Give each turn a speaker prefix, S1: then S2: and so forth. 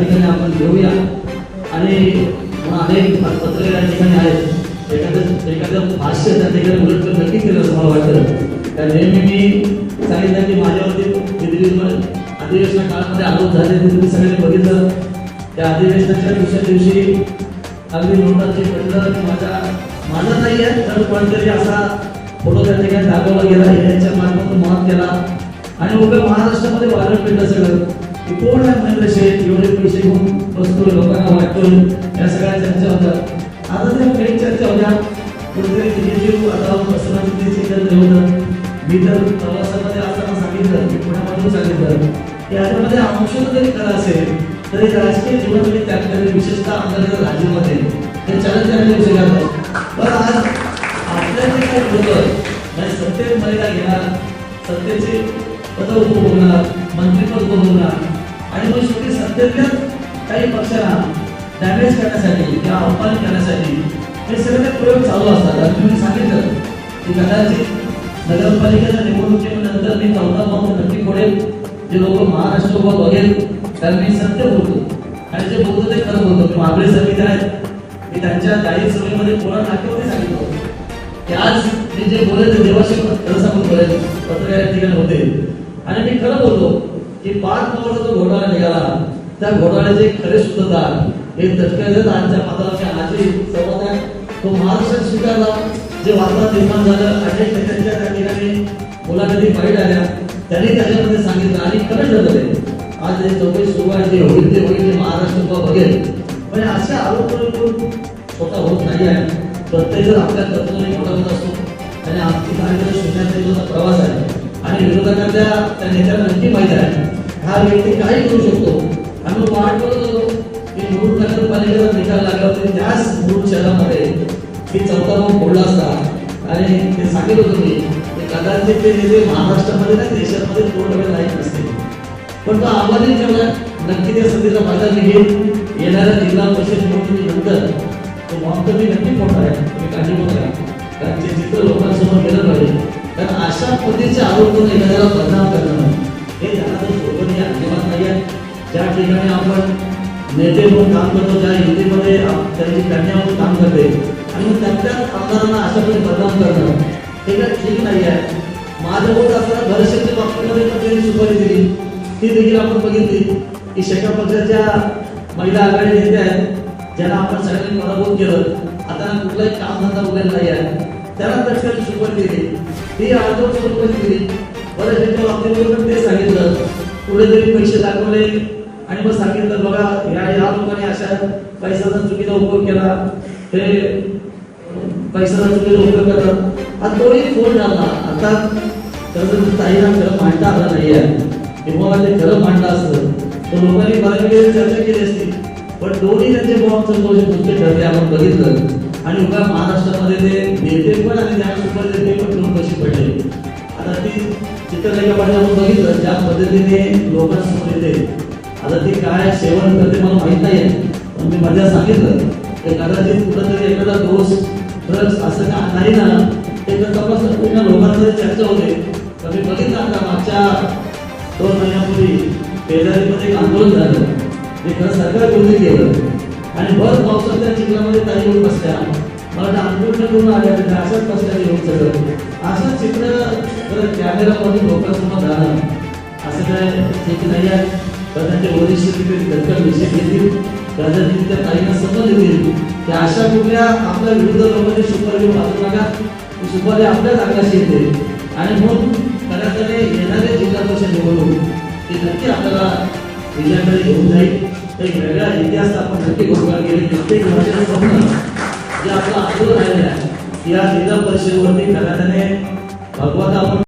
S1: ठिकाणी आपण घेऊया. आणि अनेक पत्रे या ठिकाणी आहेत एखादं एखादं भाष्य त्या ठिकाणी उलट नक्की केलं असं मला वाटतं. कारण नेहमी मी सांगितलं की माझ्यावरती दिल्लीमध्ये अधिवेशना काळामध्ये आरोप झाले ते तुम्ही सगळ्यांनी बघितलं. त्या अधिवेशनाच्या दुसऱ्या दिवशी अगदी नोटाचे पडलं की माझ्या माझा नाही आहे तर कोणतरी असा फोटो त्या ठिकाणी दाखवला गेला यांच्या मार्फत मात केला. आणि उभ्या महाराष्ट्रामध्ये वारं पेटलं सगळं. कोण आहे महेंद्र शेठ एवढे पैसे घेऊन बसतो लोकांना वाटतो या सगळ्या चर्चा होतात आता त्या काही चर्चा होत्या. कुठेतरी निगेटिव्ह वातावरण पसरवण्याची ते मी तर प्रवासामध्ये असताना सांगितलं मी पुण्यामधून सांगितलं. की याच्यामध्ये अंशतः जरी खरं असेल तरी राजकीय जीवनामध्ये त्याग करेल विशेषतः आमदार राज्यामध्ये हे चालत जाण्याचे विषय करतात पण आज आपल्या जे काही होतं. म्हणजे सत्तेत मर्यादा घेणार. सत्तेचे पद उपभोगणार आणि शेवटी काही पक्षांना डॅमेज करण्यासाठी किंवा अपमान करण्यासाठी हे सगळे प्रयोग चालू असतात. आणि तुम्ही सांगितलं की कदाचित नगरपालिकेच्या निवडणुकीनंतर मी चौदा पाहून नक्की पडेल जे लोक महाराष्ट्र उभा बघेल कारण मी सत्य बोलतो. आणि जे बोलतो ते खरं बोलतो. मी मागळे समिती आहेत मी त्यांच्या जाहीर सभेमध्ये कोणा नाट्यामध्ये सांगितलं. होतं की आज मी जे बोलेल ते देवाशी खरं सांगून बोलेल. पत्रकार या ठिकाणी होते. आणि मी खरं बोलतो. की पाच नंबरचा जो घोटाळा निघाला त्या घोटाळ्याचे खरे सूत्रधार हे तटकऱ्याचे आमच्या माताला आजी आजही आहे तो महाराष्ट्रात स्वीकारला. जे वातावरण निर्माण झालं अनेक नेत्यांच्या त्या ठिकाणी मुलाखती बाहेर आल्या. त्यांनी त्याच्यामध्ये सांगितलं आणि खरं ठरलं आज हे चौकशी सुरू आहे जे होईल ते होईल ते महाराष्ट्र उभा बघेल. म्हणजे असे आरोप करून स्वतः होत नाही आहे. प्रत्येक जण आपल्या तत्वाने मोठा होत असतो. आणि आमची काही शून्याचा प्रवास आहे. आणि विरोधकांना त्या नेत्यांना नक्की माहीत आहे. हा व्यक्ती काही करू शकतो. आम्ही वाट बघत होतो की मूळ नगरपालिकेचा निकाल लागला होता. त्याच मूळ शहरामध्ये की चौथा भाऊ बोलला असता. आणि ते सांगितलं होतं मी कदाचित ते नेते महाराष्ट्रामध्ये नाही देशामध्ये तोडवे नाही नसते पण तो आव्हानही ठेवला. नक्की त्या संधीचा फायदा निघेल. येणाऱ्या जिल्हा परिषद निवडणुकीनंतर तो मॉन्टर मी नक्की मोठा आहे. तुम्ही काळजी ज्या ठिकाणी आपण नेते म्हणून काम करतो ज्या युतीमध्ये त्यांची कन्या म्हणून काम करते आणि त्यांच्या आमदारांना अशा पद्धतीने बदनाम करणं हे काय ठीक नाही आहे. माझं बोट असताना भरशेच्या बाबतीमध्ये पण त्यांनी सुपारी दिली. ती देखील आपण बघितली. की शेका पक्षाच्या महिला आघाडी नेत्या आहेत ज्यांना आपण सगळ्यांनी पराभूत केलं. आता कुठलाही काम धंदा उभेला नाही आहे. त्यांना तटकन सुपारी दिली. ती अर्धवट सुपारी दिली. बऱ्याचशा बाबतीमध्ये पण ते सांगितलं. कुठेतरी पैसे दाखवले. आणि मग सांगितलं बघा या या लोकांनी अशा पैशाचा चुकीचा उपयोग केला. ते पैशाचा चुकीचा उपयोग करतात आता तोही फोन झाला आता खरं ताईला खरं मांडता आला नाही आहे किंवा ते खरं मांडलं असतं तर लोकांनी बऱ्याच वेळेस चर्चा केली असती. पण दोन्ही त्यांचे बॉम्ब संतोष पुस्तक ठरले आपण बघितलं. आणि उभ्या महाराष्ट्रामध्ये ते नेते पण आणि ज्ञानसुपर नेते पण दोन कशी पडले. आता ती चित्रलेखा पाटील आपण बघितलं ज्या पद्धतीने लोकांसमोर येते. आता ते काय सेवन करते मला माहीत नाही पण मी मजा सांगितलं. ते कदाचित कुठंतरी एखादा दोष ड्रग्स असं का नाही ना ते जर तपास पूर्ण लोकांमध्ये चर्चा होते. तर मी बघितलं आता मागच्या दोन महिन्यापूर्वी शेजारीमध्ये एक आंदोलन झालं. ते खरं सरकार विरोधी केलं. आणि भर पावसाच्या चिखलामध्ये काही येऊन बसल्या. मला आंदोलन करून आल्या तिथे अशाच बसल्या येऊन सगळं असं चित्र जर कॅमेरामधून लोकांसमोर झालं असं काय ठीक नाही आहे. तर वरिष्ठ तिथे दत्तक विषय घेतील. कदाचित त्या ताईंना समज येतील की अशा कुठल्या आपल्या विरुद्ध लोकांची सुपारी वाचू नका. सुपारी आपल्याच अंगाशी येते. आणि म्हणून खऱ्या येणारे जिल्हा परिषद निवडणूक ते नक्की आपल्याला विजयाकडे घेऊन जाईल. एक वेगळा इतिहास आपण नक्की घोषणा केली प्रत्येक भाषेचं स्वप्न जे आपलं आंदोलन राहिलेलं आहे. या जिल्हा परिषदेवरती खऱ्याने भगवत आपण